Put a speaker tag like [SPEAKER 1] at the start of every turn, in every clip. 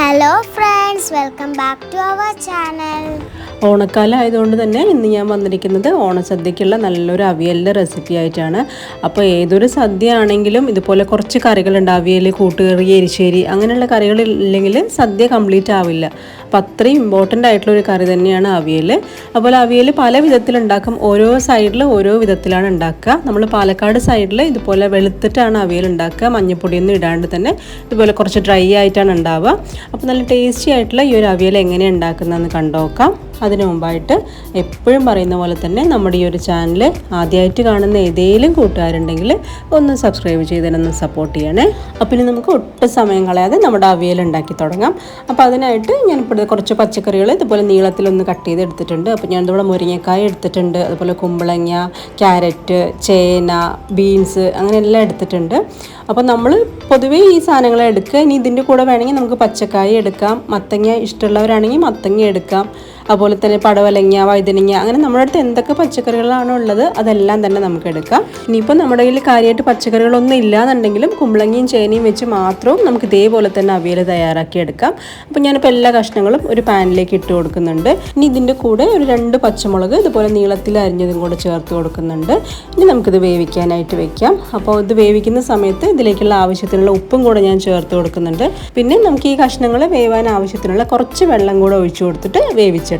[SPEAKER 1] Hello friends welcome back to our channel
[SPEAKER 2] ഓണക്കാലം ആയതുകൊണ്ട് തന്നെ ഇന്ന് ഞാൻ വന്നിരിക്കുന്നത് ഓണസദ്യക്കുള്ള നല്ലൊരു അവിയലിന്റെ റെസിപ്പി ആയിട്ടാണ്. അപ്പോൾ ഏതൊരു സദ്യ ആണെങ്കിലും ഇതുപോലെ കുറച്ച് കറികളുണ്ട്. അവിയൽ കൂട്ടുകറി എരിശ്ശേരി അങ്ങനെയുള്ള കറികൾ ഇല്ലെങ്കിൽ സദ്യ കംപ്ലീറ്റ് ആവില്ല. അപ്പോൾ അത്രയും ഇമ്പോർട്ടന്റ് ആയിട്ടുള്ള ഒരു കറി തന്നെയാണ് അവിയൽ അതുപോലെ അവിയൽ പല വിധത്തിലുണ്ടാക്കും ഓരോ സൈഡിൽ ഓരോ വിധത്തിലാണ് ഉണ്ടാക്കുക. നമ്മൾ പാലക്കാട് സൈഡിൽ ഇതുപോലെ വെളുത്തിട്ടാണ് അവിയൽ ഉണ്ടാക്കുക. മഞ്ഞപ്പൊടിയൊന്നും ഇടാണ്ട് തന്നെ ഇതുപോലെ കുറച്ച് ഡ്രൈ ആയിട്ടാണ് ഉണ്ടാവുക. അപ്പോൾ നല്ല ടേസ്റ്റി ആയിട്ടുള്ള ഈ ഒരു അവിയൽ എങ്ങനെ ഉണ്ടാക്കുന്നതെന്ന് കണ്ടുനോക്കാം അതിനു മുമ്പായിട്ട് എപ്പോഴും പറയുന്ന പോലെ തന്നെ നമ്മുടെ ഈ ഒരു ചാനൽ ആദ്യമായിട്ട് കാണുന്ന ഏതെങ്കിലും കൂട്ടുകാരുണ്ടെങ്കിൽ ഒന്ന് സബ്സ്ക്രൈബ് ചെയ്തതിനൊന്ന് സപ്പോർട്ട് ചെയ്യണേ. അപ്പം ഇനി നമുക്ക് ഒട്ടും സമയം കളയാതെ നമ്മുടെ അവിയൽ ഉണ്ടാക്കി തുടങ്ങാം. അപ്പോൾ അതിനായിട്ട് ഞാനിപ്പോൾ കുറച്ച് പച്ചക്കറികൾ ഇതുപോലെ നീളത്തിലൊന്ന് കട്ട് ചെയ്ത് എടുത്തിട്ടുണ്ട് അപ്പോൾ ഞാൻ ഇതുപോലെ മുരിങ്ങക്കായ എടുത്തിട്ടുണ്ട്. അതുപോലെ കുമ്പളങ്ങ ക്യാരറ്റ് ചേന ബീൻസ് അങ്ങനെ എല്ലാം എടുത്തിട്ടുണ്ട്. അപ്പോൾ നമ്മൾ പൊതുവേ ഈ സാധനങ്ങൾ എടുക്കുക. ഇനി ഇതിന്റെ കൂടെ വേണമെങ്കിൽ നമുക്ക് പച്ചക്കായ എടുക്കാം. മത്തങ്ങ ഇഷ്ടമുള്ളവരാണെങ്കിൽ മത്തങ്ങ എടുക്കാം. അതുപോലെ തന്നെ പടവലങ്ങ വഴുതനങ്ങ അങ്ങനെ നമ്മുടെ അടുത്ത് എന്തൊക്കെ പച്ചക്കറികളാണോ ഉള്ളത് അതെല്ലാം തന്നെ നമുക്ക് എടുക്കാം. ഇനിയിപ്പോൾ നമ്മുടെ കയ്യിൽ കാര്യമായിട്ട് പച്ചക്കറികളൊന്നും ഇല്ലാന്നുണ്ടെങ്കിലും കുമ്പളങ്ങയും ചേനയും വെച്ച് മാത്രവും നമുക്ക് ഇതേപോലെ തന്നെ അവിയൽ തയ്യാറാക്കി എടുക്കാം. അപ്പോൾ ഞാനിപ്പോൾ എല്ലാ കഷ്ണങ്ങളും ഒരു പാനിലേക്ക് ഇട്ട് കൊടുക്കുന്നുണ്ട്. ഇനി ഇതിന്റെ കൂടെ ഒരു രണ്ട് പച്ചമുളക് ഇതുപോലെ നീളത്തിൽ അരിഞ്ഞതും കൂടെ ചേർത്ത് കൊടുക്കുന്നുണ്ട്. ഇനി നമുക്കിത് വേവിക്കാനായിട്ട് വെക്കാം. അപ്പോൾ ഇത് വേവിക്കുന്ന സമയത്ത് ഇതിലേക്കുള്ള ആവശ്യത്തിനുള്ള ഉപ്പും കൂടെ ഞാൻ ചേർത്ത് കൊടുക്കുന്നുണ്ട്. പിന്നെ നമുക്ക് ഈ കഷ്ണങ്ങൾ വേവാൻ ആവശ്യത്തിനുള്ള കുറച്ച് വെള്ളം കൂടെ ഒഴിച്ചു കൊടുത്തിട്ട് വേവിച്ചെടുക്കാം.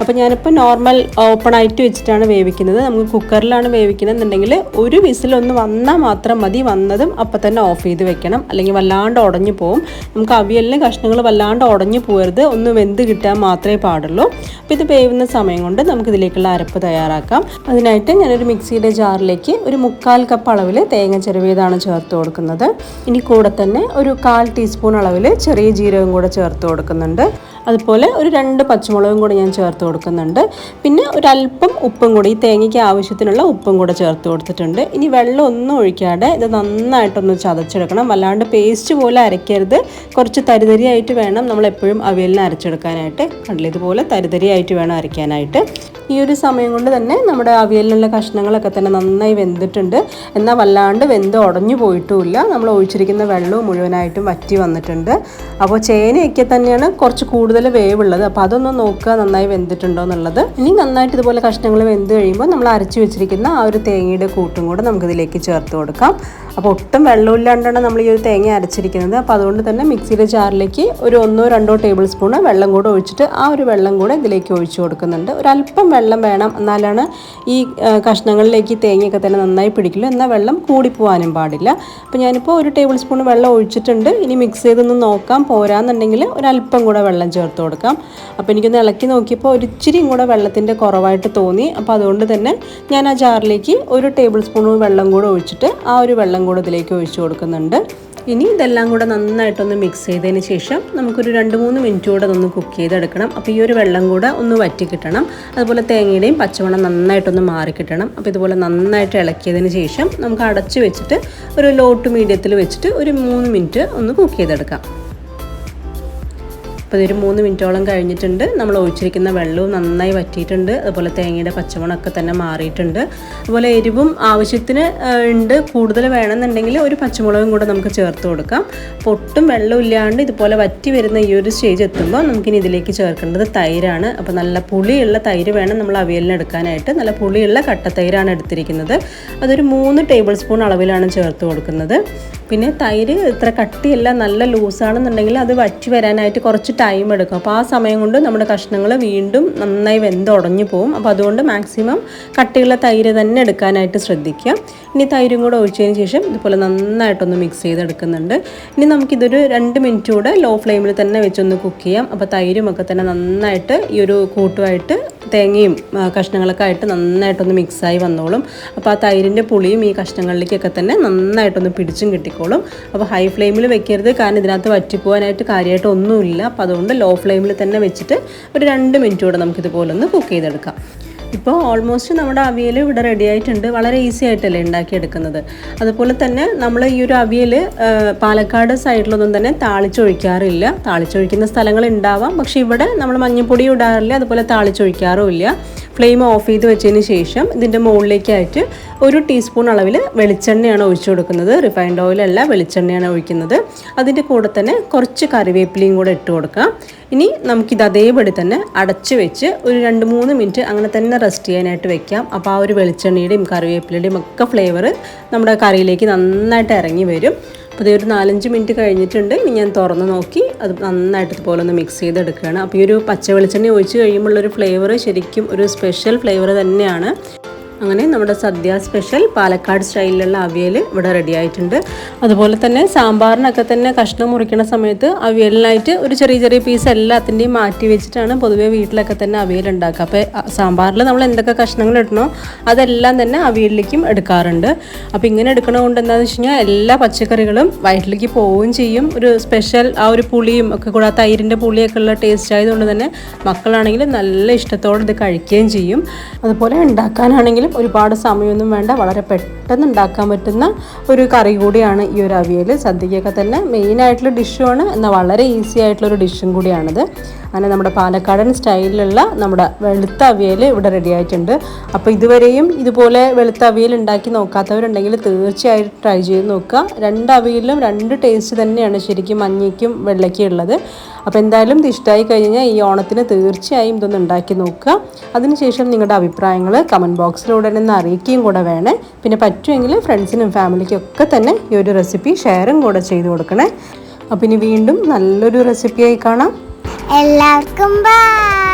[SPEAKER 2] അപ്പോൾ ഞാനിപ്പോൾ നോർമൽ ഓപ്പൺ ആയിട്ട് വെച്ചിട്ടാണ് വേവിക്കുന്നത്. നമുക്ക് കുക്കറിലാണ് വേവിക്കുന്നതെന്നുണ്ടെങ്കിൽ ഒരു വിസിലൊന്ന് വന്നാൽ മാത്രം മതി. വന്നതും അപ്പം തന്നെ ഓഫ് ചെയ്ത് വെക്കണം. അല്ലെങ്കിൽ വല്ലാണ്ട് ഉടഞ്ഞു പോകും നമുക്ക് അവിയലിന് കഷ്ണങ്ങൾ വല്ലാണ്ട് ഉടഞ്ഞു പോകരുത്. ഒന്ന് വെന്ത് കിട്ടാൻ മാത്രമേ പാടുള്ളൂ. അപ്പോൾ ഇത് വേവുന്ന സമയം കൊണ്ട് നമുക്ക് ഇതിലേക്കുള്ള അരപ്പ് തയ്യാറാക്കാം. അതിനായിട്ട് ഞാനൊരു മിക്സിയുടെ ജാറിലേക്ക് ഒരു മുക്കാൽ കപ്പ് അളവിൽ തേങ്ങ ചെറുവിയതാണ് ചേർത്ത് കൊടുക്കുന്നത്. ഇനി കൂടെ തന്നെ ഒരു കാൽ ടീസ്പൂൺ അളവിൽ ചെറിയ ജീരകം കൂടെ ചേർത്ത് കൊടുക്കുന്നുണ്ട്. അതുപോലെ ഒരു രണ്ട് പച്ചമുളകും കൂടെ ഞാൻ ചേർത്ത് കൊടുക്കുന്നുണ്ട്. പിന്നെ ഒരല്പം ഉപ്പും കൂടി ഈ തേങ്ങയ്ക്ക് ആവശ്യത്തിനുള്ള ഉപ്പും കൂടെ ചേർത്ത് കൊടുത്തിട്ടുണ്ട്. ഇനി വെള്ളം ഒന്നും ഒഴിക്കാതെ ഇത് നന്നായിട്ടൊന്ന് ചതച്ചെടുക്കണം. വല്ലാണ്ട് പേസ്റ്റ് പോലെ അരയ്ക്കരുത്. കുറച്ച് തരിതരിയായിട്ട് വേണം നമ്മൾ എപ്പോഴും അവിയലിന് അരച്ചെടുക്കാനായിട്ട്. കണ്ടില്ല? ഇതുപോലെ തരിതരിയായിട്ട് വേണം അരയ്ക്കാനായിട്ട്. ഈ ഒരു സമയം കൊണ്ട് തന്നെ നമ്മുടെ അവിയലിനുള്ള കഷ്ണങ്ങളൊക്കെ തന്നെ നന്നായി വെന്തിട്ടുണ്ട്. എന്നാൽ വല്ലാണ്ട് വെന്ത് ഉടഞ്ഞു പോയിട്ടുമില്ല. നമ്മൾ ഒഴിച്ചിരിക്കുന്ന വെള്ളവും മുഴുവനായിട്ടും വറ്റി വന്നിട്ടുണ്ട്. അപ്പോൾ ചേനയൊക്കെ തന്നെയാണ് കുറച്ച് കൂടുതൽ വേവുള്ളത്. അപ്പോൾ അതൊന്ന് നോക്കുക നന്നായി വെന്തിട്ടുണ്ടോ എന്നുള്ളത്. ഇനി നന്നായിട്ട് ഇതുപോലെ കഷ്ണങ്ങൾ വെന്ത് കഴിയുമ്പോൾ നമ്മൾ അരച്ച് വെച്ചിരിക്കുന്ന ആ ഒരു തേങ്ങയുടെ കൂട്ടും കൂടെ നമുക്കിതിലേക്ക് ചേർത്ത് കൊടുക്കാം. അപ്പോൾ ഒട്ടും വെള്ളമില്ലാണ്ടാണ് നമ്മൾ ഈ ഒരു തേങ്ങ അരച്ചിരിക്കുന്നത്. അപ്പോൾ അതുകൊണ്ട് തന്നെ മിക്സിയുടെ ജാറിലേക്ക് ഒരു ഒന്നോ രണ്ടോ ടേബിൾ സ്പൂണ് വെള്ളം കൂടെ ഒഴിച്ചിട്ട് ആ ഒരു വെള്ളം കൂടെ ഇതിലേക്ക് ഒഴിച്ചു കൊടുക്കുന്നുണ്ട്. ഒരല്പം വെള്ളം വേണം എന്നാലാണ് ഈ കഷ്ണങ്ങളിലേക്ക് തേങ്ങയൊക്കെ തന്നെ നന്നായി പിടിക്കുള്ളൂ എന്നാൽ വെള്ളം കൂടിപ്പോവാനും പാടില്ല. അപ്പോൾ ഞാനിപ്പോൾ ഒരു ടേബിൾ സ്പൂൺ വെള്ളം ഒഴിച്ചിട്ടുണ്ട്. ഇനി മിക്സ് ചെയ്തൊന്ന് നോക്കാം. പോരാന്നുണ്ടെങ്കിൽ ഒരല്പം കൂടെ വെള്ളം ചേർത്ത് കൊടുക്കാം. അപ്പോൾ എനിക്കൊന്ന് ഇളക്കി നോക്കിയപ്പോൾ ഒരു ഇച്ചിരിയും കൂടെ വെള്ളത്തിന്റെ കുറവായിട്ട് തോന്നി. അപ്പോൾ അതുകൊണ്ട് തന്നെ ഞാൻ ആ ജാറിലേക്ക് ഒരു ടേബിൾ സ്പൂൺ വെള്ളം കൂടെ ഒഴിച്ചിട്ട് ആ ഒരു വെള്ളം കൂടെ ഇതിലേക്ക് ഒഴിച്ചു കൊടുക്കുന്നുണ്ട്. ഇനി ഇതെല്ലാം കൂടെ നന്നായിട്ടൊന്ന് മിക്സ് ചെയ്തതിന് ശേഷം നമുക്കൊരു രണ്ട് മൂന്ന് മിനിറ്റ് കൂടെ ഒന്ന് കുക്ക് ചെയ്തെടുക്കണം. അപ്പോൾ ഈ ഒരു വെള്ളം കൂടെ ഒന്ന് വറ്റി കിട്ടണം. അതുപോലെ തേങ്ങയുടെയും പച്ചമണം നന്നായിട്ടൊന്ന് മാറി കിട്ടണം. അപ്പോൾ ഇതുപോലെ നന്നായിട്ട് ഇളക്കിയതിന് ശേഷം നമുക്ക് അടച്ച് വെച്ചിട്ട് ഒരു ലോ ടു മീഡിയത്തിൽ വെച്ചിട്ട് ഒരു മൂന്ന് മിനിറ്റ് ഒന്ന് കുക്ക് ചെയ്തെടുക്കാം. അപ്പോൾ ഇതൊരു മൂന്ന് മിനിറ്റോളം കഴിഞ്ഞിട്ടുണ്ട്. നമ്മൾ ഒഴിച്ചിരിക്കുന്ന വെള്ളവും നന്നായി വറ്റിയിട്ടുണ്ട്. അതുപോലെ തേങ്ങയുടെ പച്ചമുളകൊക്കെ തന്നെ മാറിയിട്ടുണ്ട്. അതുപോലെ എരിവും ആവശ്യത്തിന് ഉണ്ട്. കൂടുതൽ വേണമെന്നുണ്ടെങ്കിൽ ഒരു പച്ചമുളകും കൂടെ നമുക്ക് ചേർത്ത് കൊടുക്കാം. പൊട്ടും ഒട്ടും വെള്ളമില്ലാണ്ട് ഇതുപോലെ വറ്റി വരുന്ന ഈ ഒരു സ്റ്റേജ് എത്തുമ്പോൾ നമുക്കിനി ഇതിലേക്ക് ചേർക്കേണ്ടത് തൈരാണ്. അപ്പോൾ നല്ല പുളിയുള്ള തൈര് വേണം നമ്മൾ അവിയലിന് എടുക്കാനായിട്ട്. നല്ല പുളിയുള്ള കട്ടത്തൈരാണ് എടുത്തിരിക്കുന്നത്. അതൊരു മൂന്ന് ടേബിൾ സ്പൂൺ അളവിലാണ് ചേർത്ത് കൊടുക്കുന്നത്. പിന്നെ തൈര് ഇത്ര കട്ടിയല്ല നല്ല ലൂസാണെന്നുണ്ടെങ്കിൽ അത് വറ്റി വരാനായിട്ട് കുറച്ച് ടൈം എടുക്കും. അപ്പോൾ ആ സമയം കൊണ്ട് നമ്മുടെ കഷ്ണങ്ങൾ വീണ്ടും നന്നായി വെന്ത് ഉടഞ്ഞു പോകും അപ്പോൾ അതുകൊണ്ട് മാക്സിമം കട്ടിയുള്ള തൈര് തന്നെ എടുക്കാനായിട്ട് ശ്രദ്ധിക്കുക. ഇനി തൈരും കൂടെ ഒഴിച്ചതിന് ശേഷം ഇതുപോലെ നന്നായിട്ടൊന്ന് മിക്സ് ചെയ്തെടുക്കുന്നുണ്ട്. ഇനി നമുക്കിതൊരു രണ്ട് മിനിറ്റ് കൂടെ ലോ ഫ്ലെയിമിൽ തന്നെ വെച്ചൊന്ന് കുക്ക് ചെയ്യാം. അപ്പോൾ തൈരുമൊക്കെ തന്നെ നന്നായിട്ട് ഈ ഒരു കൂട്ടുമായിട്ട് തേങ്ങയും കഷ്ണങ്ങളൊക്കെ ആയിട്ട് നന്നായിട്ടൊന്ന് മിക്സായി വന്നോളും. അപ്പോൾ ആ തൈരിന്റെ പുളിയും ഈ കഷ്ണങ്ങളിലേക്കൊക്കെ തന്നെ നന്നായിട്ടൊന്ന് പിടിച്ചും കിട്ടിക്കോളും. അപ്പോൾ ഹൈ ഫ്ലെയിമിൽ വെക്കരുത്. കാരണം ഇതിനകത്ത് വറ്റിപ്പോവാനായിട്ട് കാര്യമായിട്ട് ഒന്നുമില്ല അപ്പോൾ അതുകൊണ്ട് ലോ ഫ്ലെയിമിൽ തന്നെ വെച്ചിട്ട് ഒരു രണ്ട് മിനിറ്റ് കൂടെ നമുക്കിതുപോലെ ഒന്ന് കുക്ക് ചെയ്തെടുക്കാം. ഇപ്പോൾ ഓൾമോസ്റ്റ് നമ്മുടെ അവിയൽ ഇവിടെ റെഡി ആയിട്ടുണ്ട്. വളരെ ഈസി ആയിട്ടല്ലേ ഉണ്ടാക്കിയെടുക്കുന്നത്. അതുപോലെ തന്നെ നമ്മൾ ഈ ഒരു അവിയൽ പാലക്കാട് സൈഡിലൊന്നും തന്നെ താളിച്ചൊഴിക്കാറില്ല. താളിച്ചൊഴിക്കുന്ന സ്ഥലങ്ങൾ ഉണ്ടാവാം. പക്ഷേ ഇവിടെ നമ്മൾ മഞ്ഞൾപ്പൊടി ഇടാറില്ല. അതുപോലെ താളിച്ചൊഴിക്കാറുമില്ല. ഫ്ലെയിം ഓഫ് ചെയ്ത് വെച്ചതിന് ശേഷം ഇതിന്റെ മുകളിലേക്കായിട്ട് ഒരു ടീസ്പൂൺ അളവിൽ വെളിച്ചെണ്ണയാണ് ഒഴിച്ചു കൊടുക്കുന്നത്. റിഫൈൻഡ് ഓയിലല്ല വെളിച്ചെണ്ണയാണ് ഒഴിക്കുന്നത്. അതിന്റെ കൂടെ തന്നെ കുറച്ച് കറിവേപ്പിലയും കൂടെ ഇട്ട് കൊടുക്കാം. ഇനി നമുക്കിത് അതേപടി തന്നെ അടച്ച് വെച്ച് ഒരു രണ്ട് മൂന്ന് മിനിറ്റ് അങ്ങനെ തന്നെ റെസ്റ്റ് ചെയ്യാനായിട്ട് വെക്കാം. അപ്പോൾ ആ ഒരു വെളിച്ചെണ്ണയുടെയും കറിവേപ്പിലയുടെയും ഒക്കെ ഫ്ലേവർ നമ്മുടെ കറിയിലേക്ക് നന്നായിട്ട് ഇറങ്ങി വരും. അപ്പോൾ ഇതൊരു നാലഞ്ച് മിനിറ്റ് കഴിഞ്ഞിട്ടുണ്ട്. ഇനി ഞാൻ തുറന്ന് നോക്കി. അത് നന്നായിട്ട് ഇതുപോലെ ഒന്ന് മിക്സ് ചെയ്തെടുക്കുകയാണ്. അപ്പോൾ ഈ ഒരു പച്ച വെളിച്ചെണ്ണ ഒഴിച്ച് കഴിയുമ്പോഴുള്ളൊരു ഫ്ലേവർ ശരിക്കും ഒരു സ്പെഷ്യൽ ഫ്ലേവർ തന്നെയാണ്. അങ്ങനെ നമ്മുടെ സദ്യ സ്പെഷ്യൽ പാലക്കാട് സ്റ്റൈലിലുള്ള അവിയൽ ഇവിടെ റെഡി ആയിട്ടുണ്ട്. അതുപോലെ തന്നെ സാമ്പാറിനൊക്കെ തന്നെ കഷ്ണം മുറിക്കുന്ന സമയത്ത് അവിയലിനായിട്ട് ഒരു ചെറിയ ചെറിയ പീസ് എല്ലാത്തിന്റെയും മാറ്റി വെച്ചിട്ടാണ് പൊതുവേ വീട്ടിലൊക്കെ തന്നെ അവിയൽ ഉണ്ടാക്കുക. അപ്പോൾ സാമ്പാറിൽ നമ്മൾ എന്തൊക്കെ കഷ്ണങ്ങൾ ഇടണോ അതെല്ലാം തന്നെ അവിയലിലേക്കും എടുക്കാറുണ്ട്. അപ്പോൾ ഇങ്ങനെ എടുക്കണ കൊണ്ട് എന്താണെന്ന് വെച്ച് കഴിഞ്ഞാൽ എല്ലാ പച്ചക്കറികളും വയറ്റിലേക്ക് പോവുകയും ചെയ്യും. ഒരു സ്പെഷ്യൽ ആ ഒരു പുളിയും ഒക്കെ കൂടെ ആ തൈരിന്റെ പുളിയൊക്കെ ഉള്ള ടേസ്റ്റ് ആയതുകൊണ്ട് തന്നെ മക്കളാണെങ്കിലും നല്ല ഇഷ്ടത്തോടെ ഇത് കഴിക്കുകയും ചെയ്യും. അതുപോലെ ഉണ്ടാക്കാനാണെങ്കിലും ഒരുപാട് സമയമൊന്നും വേണ്ട. വളരെ പെട്ടെന്ന് ഉണ്ടാക്കാൻ പറ്റുന്ന ഒരു കറി കൂടിയാണ് ഈ ഒരു അവിയൽ സദ്യക്കൊക്കെ തന്നെ മെയിനായിട്ടുള്ള ഡിഷുമാണ് എന്നാൽ വളരെ ഈസി ആയിട്ടുള്ളൊരു ഡിഷും കൂടിയാണിത്. അങ്ങനെ നമ്മുടെ പാലക്കാടൻ സ്റ്റൈലിലുള്ള നമ്മുടെ വെളുത്ത അവിയൽ ഇവിടെ റെഡി ആയിട്ടുണ്ട് അപ്പോൾ ഇതുവരെയും ഇതുപോലെ വെളുത്ത അവിയൽ ഉണ്ടാക്കി നോക്കാത്തവരുണ്ടെങ്കിൽ തീർച്ചയായിട്ടും ട്രൈ ചെയ്ത് നോക്കുക. രണ്ട് അവിയലിലും രണ്ട് ടേസ്റ്റ് തന്നെയാണ് ശരിക്കും മഞ്ഞയ്ക്കും വെള്ളയ്ക്കും ഉള്ളത്. അപ്പോൾ എന്തായാലും ഇത് ഇഷ്ടമായി കഴിഞ്ഞാൽ ഈ ഓണത്തിന് തീർച്ചയായും ഇതൊന്ന് ഉണ്ടാക്കി നോക്കുക. അതിനുശേഷം നിങ്ങളുടെ അഭിപ്രായങ്ങൾ കമന്റ് ബോക്സിലൂടെ നിന്ന് അറിയിക്കുകയും കൂടെ വേണേ. പിന്നെ പറ്റുമെങ്കിൽ ഫ്രണ്ട്സിനും ഫാമിലിക്കും ഒക്കെ തന്നെ ഈ ഒരു റെസിപ്പി ഷെയറും കൂടെ ചെയ്ത് കൊടുക്കണേ. അപ്പം ഇനി വീണ്ടും നല്ലൊരു റെസിപ്പിയായി കാണാം.
[SPEAKER 1] എല്ലാവർക്കും ബൈ